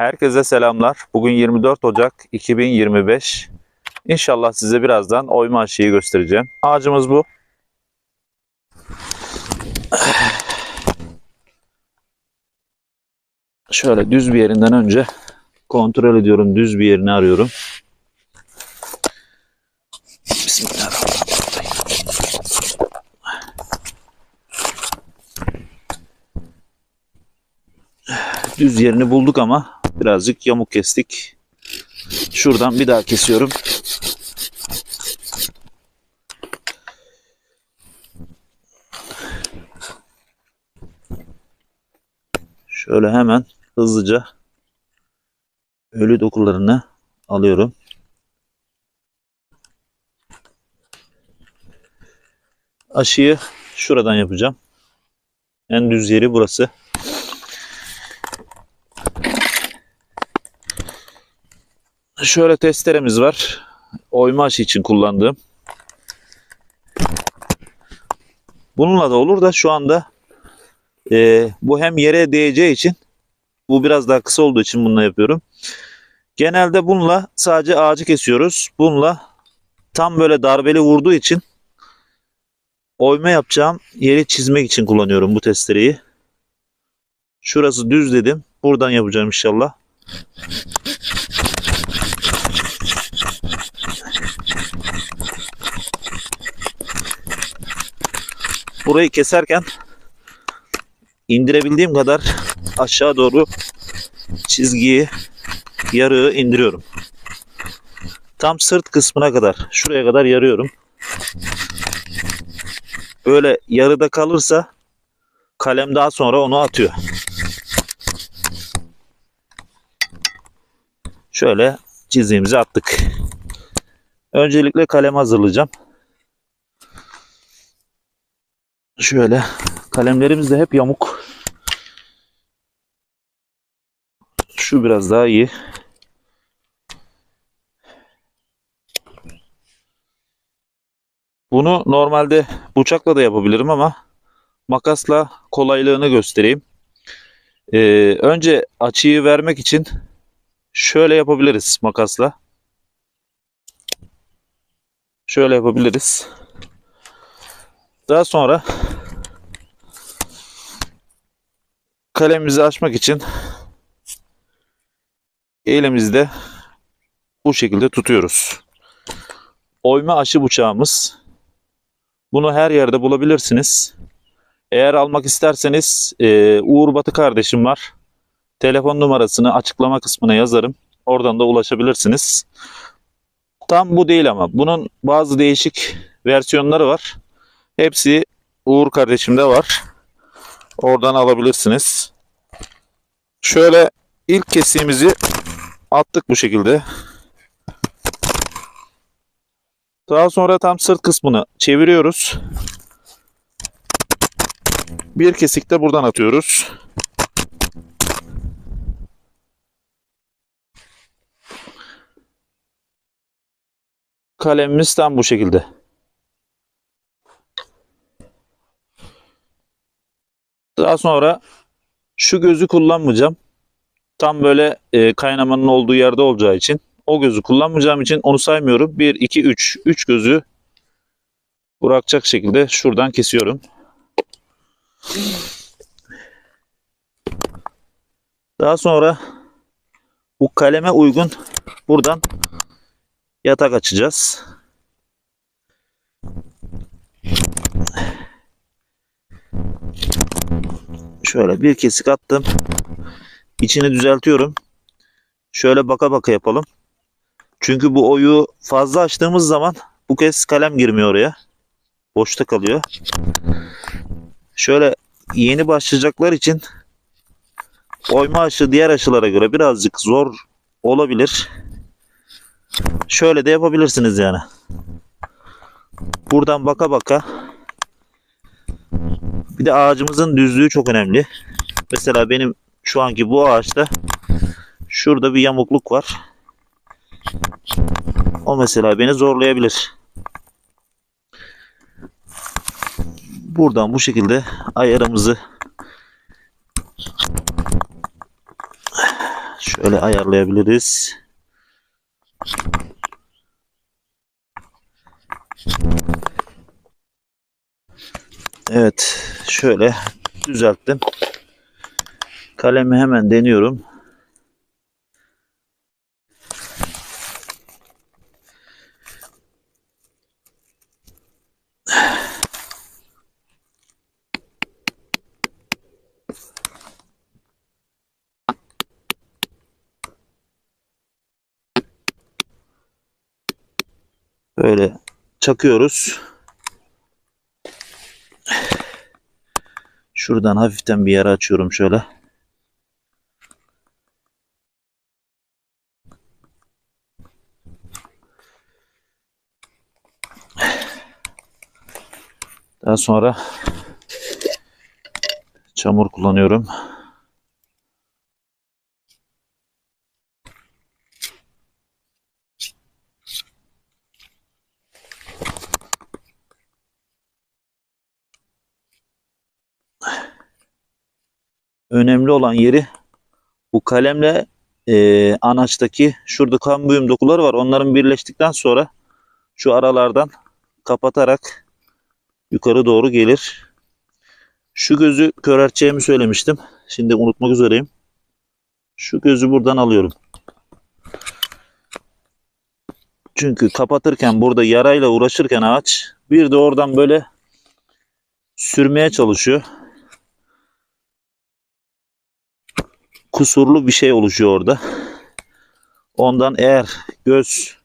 Herkese selamlar. Bugün 24 Ocak 2025. İnşallah size birazdan oyma aşıyı göstereceğim. Ağacımız bu. Şöyle düz bir yerinden önce kontrol ediyorum. Düz bir yerini arıyorum. Bismillahirrahmanirrahim. Düz yerini bulduk ama birazcık yamuk kestik. Şuradan bir daha kesiyorum. Şöyle hemen hızlıca ölü dokularını alıyorum. Aşıyı şuradan yapacağım. En düz yeri burası. Şöyle testeremiz var. Oyma aşı için kullandığım. Bununla da olur da şu anda e, bu hem yere değeceği için bu biraz daha kısa olduğu için bununla yapıyorum. Genelde bununla sadece ağacı kesiyoruz. Bununla tam böyle darbeli vurduğu için oyma yapacağım yeri çizmek için kullanıyorum bu testereyi. Şurası düz dedim. Buradan yapacağım inşallah. Burayı keserken indirebildiğim kadar aşağı doğru çizgiyi yarığı indiriyorum. Tam sırt kısmına kadar şuraya kadar yarıyorum. Böyle yarıda kalırsa kalem daha sonra onu atıyor. Şöyle çizdiğimizi attık. Öncelikle kalem hazırlayacağım. Şöyle kalemlerimiz de hep yamuk. Şu biraz daha iyi. Bunu normalde bıçakla da yapabilirim ama makasla kolaylığını göstereyim. Ee, önce açıyı vermek için şöyle yapabiliriz makasla. Şöyle yapabiliriz. Daha sonra kalemimizi açmak için elimizde bu şekilde tutuyoruz. Oyma aşı bıçağımız. Bunu her yerde bulabilirsiniz. Eğer almak isterseniz e, Uğur Batı kardeşim var. Telefon numarasını açıklama kısmına yazarım. Oradan da ulaşabilirsiniz. Tam bu değil ama bunun bazı değişik versiyonları var. Hepsi Uğur kardeşimde var. Oradan alabilirsiniz. Şöyle ilk kesiğimizi attık bu şekilde. Daha sonra tam sırt kısmını çeviriyoruz. Bir kesik de buradan atıyoruz. Kalemimiz tam bu şekilde. Daha sonra şu gözü kullanmayacağım. Tam böyle e, kaynamanın olduğu yerde olacağı için o gözü kullanmayacağım için onu saymıyorum. 1, 2, 3. 3 gözü bırakacak şekilde şuradan kesiyorum. Daha sonra bu kaleme uygun buradan yatak açacağız. Şöyle bir kesik attım. İçini düzeltiyorum. Şöyle baka baka yapalım. Çünkü bu oyu fazla açtığımız zaman bu kez kalem girmiyor oraya. Boşta kalıyor. Şöyle yeni başlayacaklar için oyma aşı diğer aşılara göre birazcık zor olabilir. Şöyle de yapabilirsiniz yani. Buradan baka baka bir de ağacımızın düzlüğü çok önemli. Mesela benim şu anki bu ağaçta şurada bir yamukluk var. O mesela beni zorlayabilir. Buradan bu şekilde ayarımızı Şöyle ayarlayabiliriz. Evet, şöyle düzelttim. Kalemi hemen deniyorum. Böyle çakıyoruz. Şuradan hafiften bir yara açıyorum şöyle. Daha sonra çamur kullanıyorum. Önemli olan yeri bu kalemle e, anaçtaki şurada kambiyum dokuları var. Onların birleştikten sonra şu aralardan kapatarak yukarı doğru gelir. Şu gözü körelteceğimi söylemiştim. Şimdi unutmak üzereyim. Şu gözü buradan alıyorum. Çünkü kapatırken burada yarayla uğraşırken ağaç bir de oradan böyle sürmeye çalışıyor. Kusurlu bir şey oluşuyor orada. Ondan eğer göz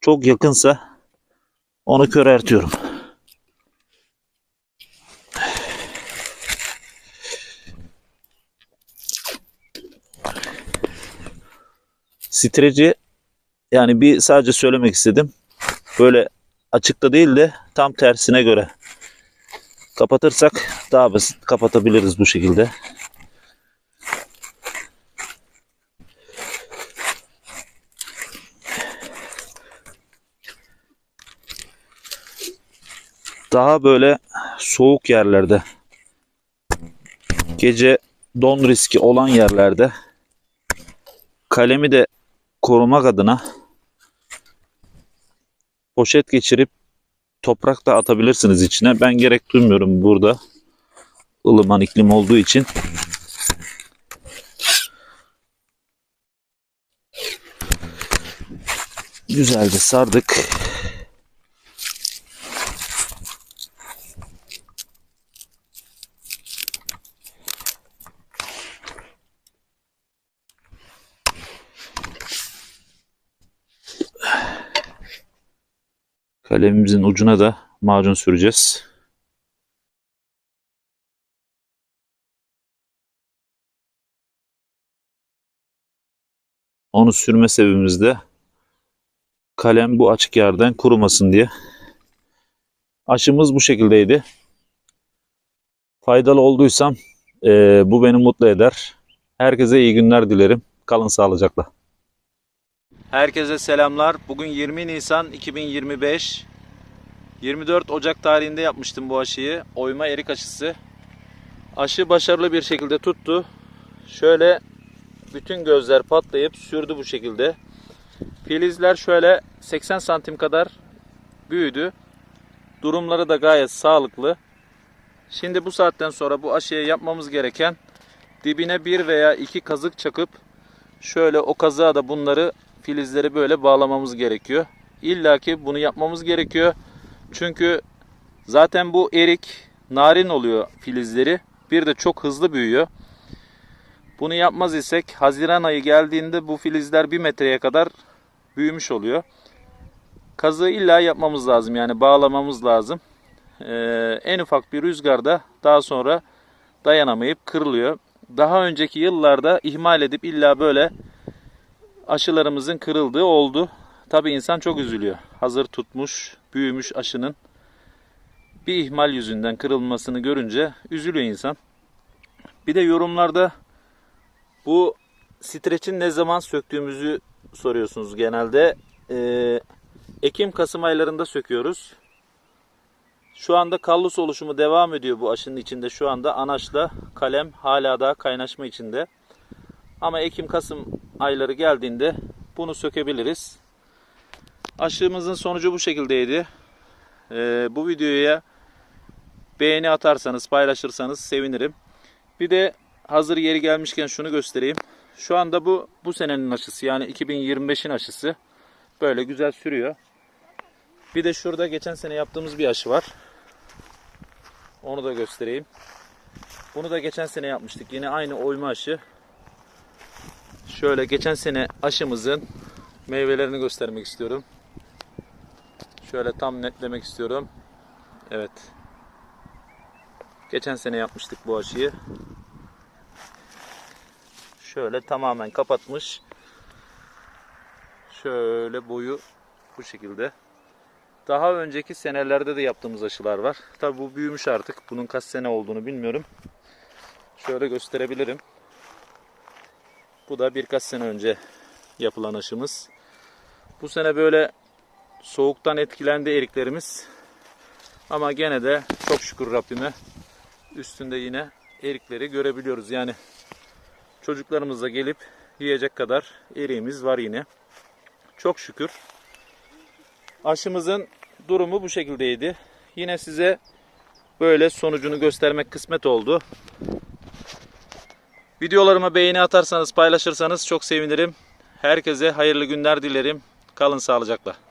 çok yakınsa onu köreltiyorum. Streci yani bir sadece söylemek istedim. Böyle açıkta değil de tam tersine göre kapatırsak daha basit kapatabiliriz bu şekilde. Daha böyle soğuk yerlerde gece don riski olan yerlerde kalemi de korumak adına poşet geçirip toprak da atabilirsiniz içine. Ben gerek duymuyorum burada ılıman iklim olduğu için. Güzelce sardık. Kalemimizin ucuna da macun süreceğiz. Onu sürme sebebimiz de kalem bu açık yerden kurumasın diye. Aşımız bu şekildeydi. Faydalı olduysam e, bu beni mutlu eder. Herkese iyi günler dilerim. Kalın sağlıcakla. Herkese selamlar. Bugün 20 Nisan 2025. 24 Ocak tarihinde yapmıştım bu aşıyı. Oyma erik aşısı. Aşı başarılı bir şekilde tuttu. Şöyle bütün gözler patlayıp sürdü bu şekilde. Filizler şöyle 80 santim kadar büyüdü. Durumları da gayet sağlıklı. Şimdi bu saatten sonra bu aşıyı yapmamız gereken dibine bir veya iki kazık çakıp şöyle o kazığa da bunları filizleri böyle bağlamamız gerekiyor. İlla ki bunu yapmamız gerekiyor. Çünkü zaten bu erik narin oluyor filizleri. Bir de çok hızlı büyüyor. Bunu yapmaz isek Haziran ayı geldiğinde bu filizler bir metreye kadar büyümüş oluyor. Kazığı illa yapmamız lazım yani bağlamamız lazım. Ee, en ufak bir rüzgarda daha sonra dayanamayıp kırılıyor. Daha önceki yıllarda ihmal edip illa böyle aşılarımızın kırıldığı oldu. Tabi insan çok üzülüyor. Hazır tutmuş, büyümüş aşının bir ihmal yüzünden kırılmasını görünce üzülüyor insan. Bir de yorumlarda bu streçin ne zaman söktüğümüzü soruyorsunuz genelde. Ee, Ekim-Kasım aylarında söküyoruz. Şu anda kallus oluşumu devam ediyor bu aşının içinde. Şu anda anaçla kalem hala daha kaynaşma içinde. Ama Ekim-Kasım ayları geldiğinde bunu sökebiliriz. Aşımızın sonucu bu şekildeydi. Ee, bu videoya beğeni atarsanız, paylaşırsanız sevinirim. Bir de hazır yeri gelmişken şunu göstereyim. Şu anda bu bu senenin aşısı yani 2025'in aşısı. Böyle güzel sürüyor. Bir de şurada geçen sene yaptığımız bir aşı var. Onu da göstereyim. Bunu da geçen sene yapmıştık. Yine aynı oyma aşı. Şöyle geçen sene aşımızın meyvelerini göstermek istiyorum. Şöyle tam netlemek istiyorum. Evet. Geçen sene yapmıştık bu aşıyı. Şöyle tamamen kapatmış. Şöyle boyu bu şekilde. Daha önceki senelerde de yaptığımız aşılar var. Tabi bu büyümüş artık. Bunun kaç sene olduğunu bilmiyorum. Şöyle gösterebilirim. Bu da birkaç sene önce yapılan aşımız. Bu sene böyle soğuktan etkilendi eriklerimiz. Ama gene de çok şükür Rabbime üstünde yine erikleri görebiliyoruz. Yani çocuklarımızla gelip yiyecek kadar eriğimiz var yine. Çok şükür. Aşımızın durumu bu şekildeydi. Yine size böyle sonucunu göstermek kısmet oldu. Videolarıma beğeni atarsanız, paylaşırsanız çok sevinirim. Herkese hayırlı günler dilerim. Kalın sağlıcakla.